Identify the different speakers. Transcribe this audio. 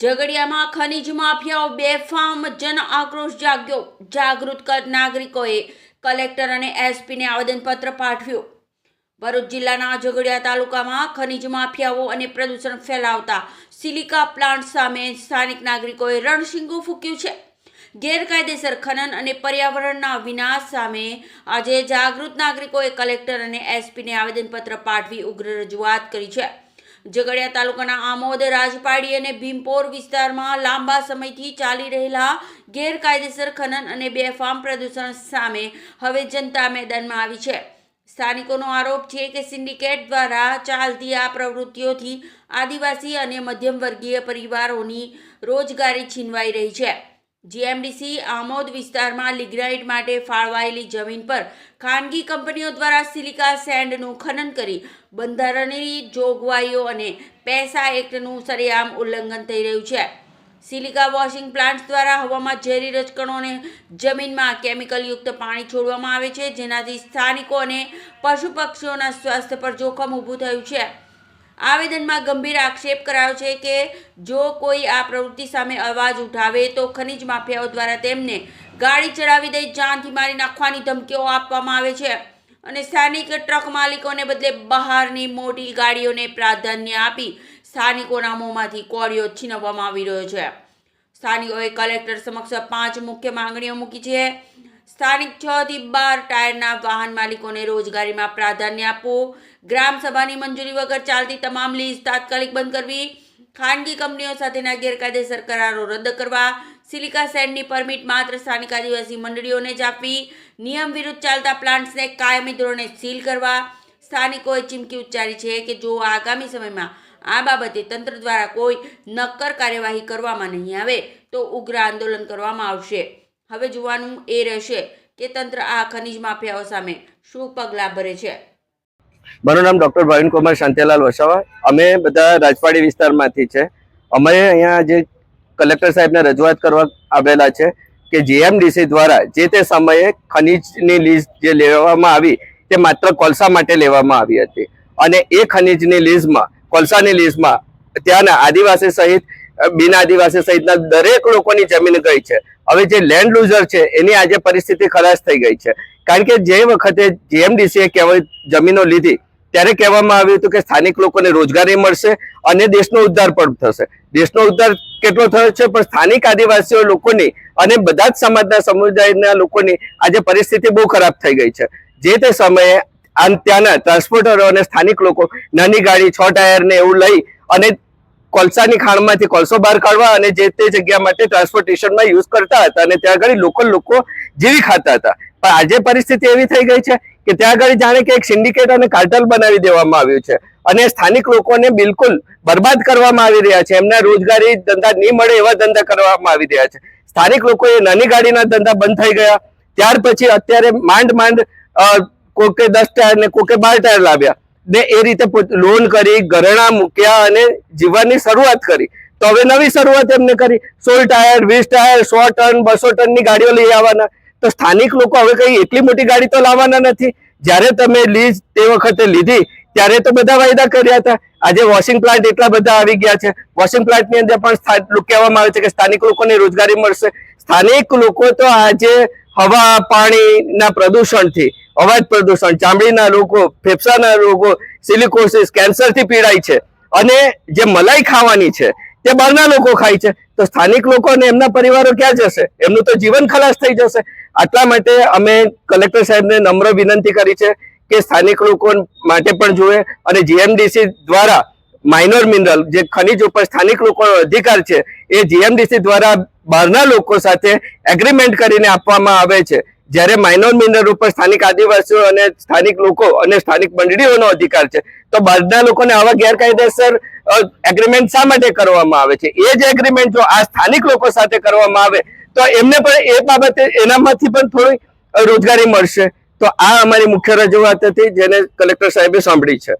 Speaker 1: ઝઘડિયામાં ખનીજ માફિયાઓ બેફામ જન આક્રોશ જાગ્યો. જાગૃત નાગરિકોએ કલેક્ટર અને એસપીને આવેદનપત્ર પાઠવ્યું. ભરૂચ જિલ્લાના ઝઘડિયા તાલુકામાં ખનીજ માફિયાઓ અને પ્રદૂષણ ફેલાવતા સિલિકા પ્લાન્ટ સામે સ્થાનિક નાગરિકોએ રણશીંગો ફૂક્યું છે. ગેરકાયદેસર ખનન અને પર્યાવરણના વિનાશ સામે આજે જાગૃત નાગરિકોએ કલેક્ટર અને એસપીને આવેદનપત્ર પાઠવી ઉગ્ર રજૂઆત કરી છે. ઝઘડિયા તાલુકાના આમોદ, રાજપાડી અને ભીમપોર વિસ્તારમાં લાંબા સમયથી ચાલી રહેલા ગેરકાયદેસર ખનન અને બેફામ પ્રદૂષણ સામે હવે જનતા મેદાનમાં આવી છે. સ્થાનિકોનો આરોપ છે કે સિન્ડિકેટ દ્વારા ચાલતી આ પ્રવૃત્તિઓથી આદિવાસી અને મધ્યમ વર્ગીય પરિવારોની રોજગારી છીનવાઈ રહી છે. જીએમડીસી આમોદ વિસ્તારમાં લિગ્નાઇટ માટે ફાળવાયેલી જમીન પર ખાનગી કંપનીઓ દ્વારા સિલિકા સેન્ડનું ખનન કરી બંધારણની જોગવાઈઓ અને પૈસા એક્ટનું સરેઆમ ઉલ્લંઘન થઈ રહ્યું છે. સિલિકા વોશિંગ પ્લાન્ટ્સ દ્વારા હવામાં ઝેરી રજકણોને જમીનમાં કેમિકલયુક્ત પાણી છોડવામાં આવે છે, જેનાથી સ્થાનિકો અને પશુ પક્ષીઓના સ્વાસ્થ્ય પર જોખમ ઊભું થયું છે. આવેદનમાં ગંભીર આક્ષેપ કરાયો છે કે જો કોઈ આ પ્રવૃત્તિ સામે અવાજ ઉઠાવે તો ખનીજ માફિયાઓ દ્વારા તેમને ગાડી ચડાવી દઈ, જાનથી મારી નાખવાની ધમકીઓ આપવામાં આવે છે અને સ્થાનિક ટ્રક માલિકોને બદલે બહારની મોટી ગાડીઓને પ્રાધાન્ય આપી સ્થાનિકોના મોંમાંથી કોળીઓ છીનવવામાં આવી રહ્યો છે. સ્થાનિકોએ કલેક્ટર સમક્ષ પાંચ મુખ્ય માંગણીઓ મૂકી છે. સ્થાનિક છ થી બાર ટાયરના વાહન માલિકોને રોજગારીમાં પ્રાધાન્ય આપવું ગ્રામ સભાની મંજૂરી વગર ચાલતી તમામ લીઝ તાત્કાલિક બંધ કરવી. ખાનગી કંપનીઓ સાથેના ગેરકાયદેસર કરારો રદ કરવા. સિલિકા સેન્ડની પરમિટ માત્ર સ્થાનિક આદિવાસી મંડળીઓને જ આપવી. નિયમ વિરુદ્ધ ચાલતા પ્લાન્ટ્સને કાયમી ધોરણે સીલ કરવા. સ્થાનિકોએ ચીમકી ઉચ્ચારી છે કે જો આગામી સમયમાં આ બાબતે તંત્ર દ્વારા કોઈ નક્કર કાર્યવાહી કરવામાં નહીં આવે, તો ઉગ્ર આંદોલન કરવામાં આવશે. હવે જોવાનું એ રહેશે કે તંત્ર આ ખનીજ માફિયાઓ સામે શું પગલાં ભરે છે.
Speaker 2: મારું નામ ડૉક્ટર ભવિનકુમાર શાંતિલાલ વસાવા. અમે બધા રાજપાડી વિસ્તારમાંથી છે. અમે અહીંયા જે કલેક્ટર સાહેબને રજૂઆત કરવા આવેલા છે કે જીએમડીસી દ્વારા જે તે સમયે ખનીજની લીઝ જે લેવામાં આવી તે માત્ર કોલસા માટે લેવામાં આવી હતી. અને એ ખનીજની લીઝમાં, કોલસાની લીઝમાં ત્યાંના આદિવાસી સહિત બિન આદિવાસી સહિતના દરેક લોકોની જમીન ગઈ છે. હવે જે લેન્ડ લૂઝર છે, એની આજે પરિસ્થિતિ ખલાસ થઈ ગઈ છે. કારણ કે જે વખતે જીએમડીસીએ કહેવાય જમીનો લીધી, ત્યારે કહેવામાં આવ્યું હતું કે સ્થાનિક લોકોને રોજગારી મળશે અને દેશનો ઉદ્ધાર પણ થશે. દેશનો ઉદ્ધાર કેટલો થયો છે? પણ સ્થાનિક આદિવાસીઓ લોકોની અને બધા જ સમાજના સમુદાયના લોકોની આજે પરિસ્થિતિ બહુ ખરાબ થઈ ગઈ છે. જે તે સમયે ત્યાંના ટ્રાન્સપોર્ટરો અને સ્થાનિક લોકો નાની ગાડી, છ ટાયરને એવું લઈ અને કોલસાની ખાણમાંથી કોલસો બહાર કાઢવા અને જે તે જગ્યા માટે ટ્રાન્સપોર્ટેશનમાં યુઝ કરતા હતા અને ત્યાં આગળ લોકલ લોકો જીવી ખાતા હતા. પણ આજે પરિસ્થિતિ એવી થઈ ગઈ છે કે ત્યાં આગળ જાણે કે એક સિન્ડિકેટ અને કાર્ટલ બનાવી દેવામાં આવ્યું છે અને સ્થાનિક લોકોને બિલકુલ બરબાદ કરવામાં આવી રહ્યા છે. એમના રોજગારી ધંધા નહીં મળે એવા ધંધા કરવામાં આવી રહ્યા છે. સ્થાનિક લોકોએ નાની ગાડીના ધંધા બંધ થઈ ગયા. ત્યાર પછી અત્યારે માંડ માંડ કોકે દસ ટાયર ને કોકે બાર ટાયર લાવ્યા. ને એ રીતે લોન કરી, ઘરેણા મૂક્યા અને જીવનની શરૂઆત કરી. તો હવે નવી શરૂઆત એમને કરી. સોળ ટાયર, વીસ ટાયર, સો ટન, બસો ટનની ગાડીઓ લઈ આવવાના. તો સ્થાનિક લોકો હવે કઈ એટલી મોટી ગાડી તો લાવવાના નથી. જ્યારે તમે લીઝ તે વખતે લીધી, ત્યારે તો બધા વાયદા કર્યા હતા. આજે વોશિંગ પ્લાન્ટ એટલા બધા આવી ગયા છે. વોશિંગ પ્લાન્ટની અંદર પણ કહેવામાં આવે છે કે સ્થાનિક લોકોને રોજગારી મળશે. સ્થાનિક લોકો તો આજે હવા, પાણીના પ્રદૂષણથી, અવાજ પ્રદૂષણ, ચામડીના રોગો, ફેફસાના રોગો, સિલિકોસિસ, કેન્સરથી પીડાય છે. અને જે મલાઈ ખાવાની છે, તે બહારના લોકો ખાય છે. તો સ્થાનિક લોકો અને એમના પરિવારો ક્યાં જશે? એમનું તો જીવન ખલાસ થઈ જશે. આટલા માટે અમે કલેક્ટર સાહેબને નમ્ર વિનંતી કરી છે કે સ્થાનિક લોકો માટે પણ જુએ અને જીએમડીસી દ્વારા માઇનોર મિનરલ જે ખનિજ ઉપર સ્થાનિક લોકોનો અધિકાર છે, એ જીએમડીસી દ્વારા બહારના લોકો સાથે એગ્રીમેન્ટ કરીને આપવામાં આવે છે. જ્યારે માઇનોર મિનરલ ઉપર સ્થાનિક આદિવાસીઓ અને સ્થાનિક લોકો અને સ્થાનિક મંડળીઓનો અધિકાર છે. તો બહારના લોકોને આવા ગેરકાયદેસર એગ્રીમેન્ટ શા માટે કરવામાં આવે છે? એ જ એગ્રીમેન્ટ જો આ સ્થાનિક લોકો સાથે કરવામાં આવે, તો એમને પણ એ બાબતે એનામાંથી પણ થોડી રોજગારી મળશે. તો આ અમારી મુખ્ય રજૂઆત હતી, જેને કલેક્ટર સાહેબે સાંભળી છે.